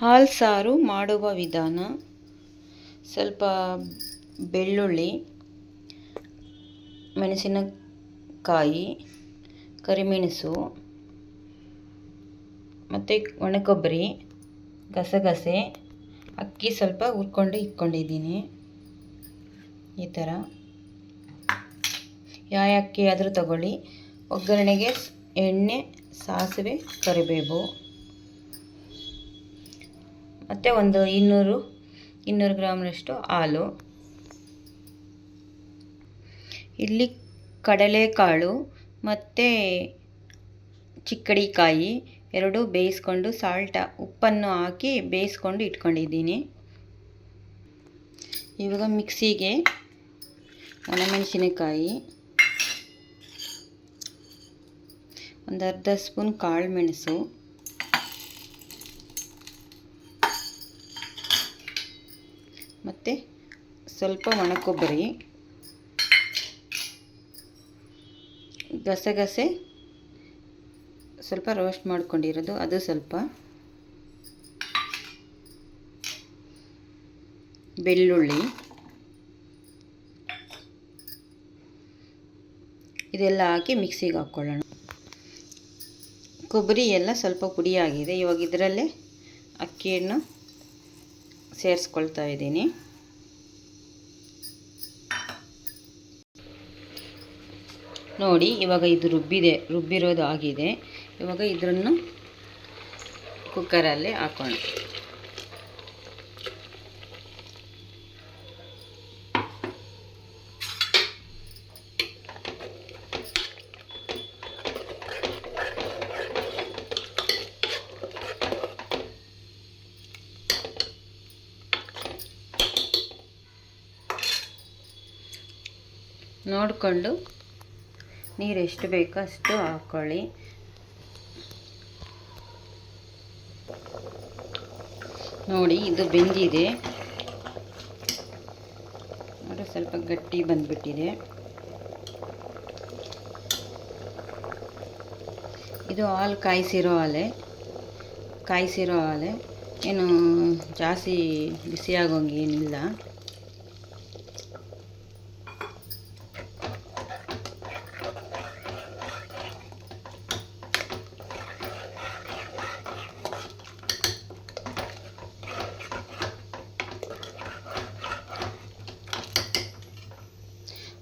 ಹಾಲು ಸಾರು ಮಾಡುವ ವಿಧಾನ. ಸ್ವಲ್ಪ ಬೆಳ್ಳುಳ್ಳಿ, ಮೆಣಸಿನಕಾಯಿ, ಕರಿಮೆಣಸು, ಮತ್ತು ಒಣಕೊಬ್ಬರಿ, ಗಸಗಸೆ, ಅಕ್ಕಿ ಸ್ವಲ್ಪ ಹುರ್ಕೊಂಡು ಇಟ್ಕೊಂಡಿದ್ದೀನಿ. ಈ ಥರ. ಯಾವ ಅಕ್ಕಿ ಆದರೂ ತಗೊಳ್ಳಿ. ಒಗ್ಗರಣೆಗೆ ಎಣ್ಣೆ, ಸಾಸಿವೆ, ಕರಿಬೇವು. ಮತ್ತು ಒಂದು ಇನ್ನೂರು ಇನ್ನೂರು ಗ್ರಾಮ್ನಷ್ಟು ಹಾಲು. ಇಲ್ಲಿ ಕಡಲೆಕಾಳು ಮತ್ತು ಚಿಕ್ಕಡಿಕಾಯಿ ಎರಡು ಬೇಯಿಸ್ಕೊಂಡು ಸಾಲ್ಟ ಉಪ್ಪನ್ನು ಹಾಕಿ ಬೇಯಿಸ್ಕೊಂಡು ಇಟ್ಕೊಂಡಿದ್ದೀನಿ. ಇವಾಗ ಮಿಕ್ಸಿಗೆ ಒಣಮೆಣಸಿನಕಾಯಿ, ಒಂದು ಅರ್ಧ ಸ್ಪೂನ್ ಕಾಳು ಮೆಣಸು ಮತ್ತು ಸ್ವಲ್ಪ ಒಣ ಕೊಬ್ಬರಿ ಗಸಗಸೆ ಸ್ವಲ್ಪ ರೋಸ್ಟ್ ಮಾಡ್ಕೊಂಡಿರೋದು, ಅದು ಸ್ವಲ್ಪ. ಬೆಳ್ಳುಳ್ಳಿ. ಇದೆಲ್ಲ ಹಾಕಿ ಮಿಕ್ಸಿಗೆ ಹಾಕ್ಕೊಳ್ಳೋಣ. ಕೊಬ್ಬರಿ ಎಲ್ಲ ಸ್ವಲ್ಪ ಪುಡಿಯಾಗಿದೆ. ಇವಾಗ ಇದರಲ್ಲೇ ಅಕ್ಕಿಯನ್ನು ಸೇರಿಸ್ಕೊಳ್ತಾ ಇದ್ದೀನಿ. ನೋಡಿ ಇವಾಗ ಇದು ರುಬ್ಬಿದೆ ರುಬ್ಬಿರೋದು ಆಗಿದೆ. ಇವಾಗ ಇದನ್ನು ಕುಕ್ಕರಲ್ಲಿ ಹಾಕೋಣ. ನೋಡಿಕೊಂಡು ನೀರು ಎಷ್ಟು ಬೇಕೋ ಅಷ್ಟು ಹಾಕ್ಕೊಳ್ಳಿ ನೋಡಿ, ಇದು ಬೆಂದಿದೆ. ನೋಡಿ ಸ್ವಲ್ಪ ಗಟ್ಟಿ ಬಂದುಬಿಟ್ಟಿದೆ. ಇದು ಹಾಲು ಕಾಯಿಸಿರೋ ಹಾಲೆ. ಕಾಯಿಸಿರೋ ಹಾಲೆ. ಏನು ಜಾಸ್ತಿ ಬಿಸಿಯಾಗೋಂಗೆ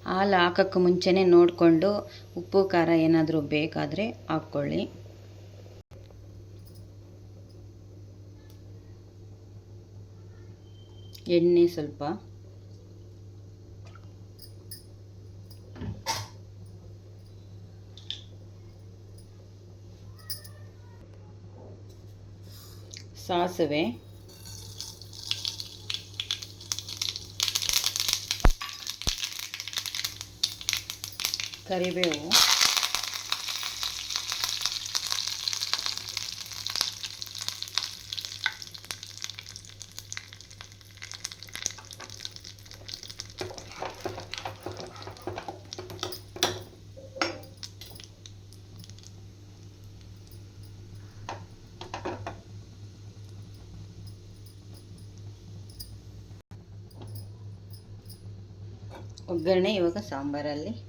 ಹಾಲು ಹಾಕೋಕ್ಕೆ ಮುಂಚೆನೇ ನೋಡಿಕೊಂಡು ಉಪ್ಪು ಖಾರ ಏನಾದರೂ ಬೇಕಾದರೆ ಹಾಕ್ಕೊಳ್ಳಿ. ಎಣ್ಣೆ ಸ್ವಲ್ಪ. ಸಾಸಿವೆ. ಕರಿಬೇವು. ಒಗ್ಗರಣೆ ಇವಾಗ ಸಾಂಬಾರಲ್ಲಿ.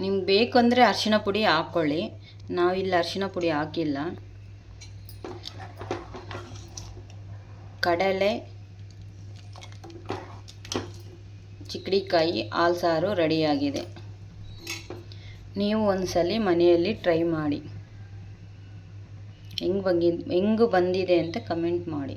ನಿಮ್ಗೆ ಬೇಕು ಅಂದರೆ ಅರಿಶಿನ ಪುಡಿ ಹಾಕ್ಕೊಳ್ಳಿ ನಾವಿಲ್ಲಿ ಅರಿಶಿನ ಪುಡಿ ಹಾಕಿಲ್ಲ. ಕಡಲೆ ಚಿಕ್ಕಡಿಕಾಯಿ ಹಾಲು ಸಾರು ರೆಡಿಯಾಗಿದೆ ನೀವು ಒಂದ್ಸಲಿ ಮನೆಯಲ್ಲಿ ಟ್ರೈ ಮಾಡಿ. ಹೆಂಗೆ ಬಂಗಿ ಹೆಂಗೆ ಬಂದಿದೆ ಅಂತ ಕಮೆಂಟ್ ಮಾಡಿ.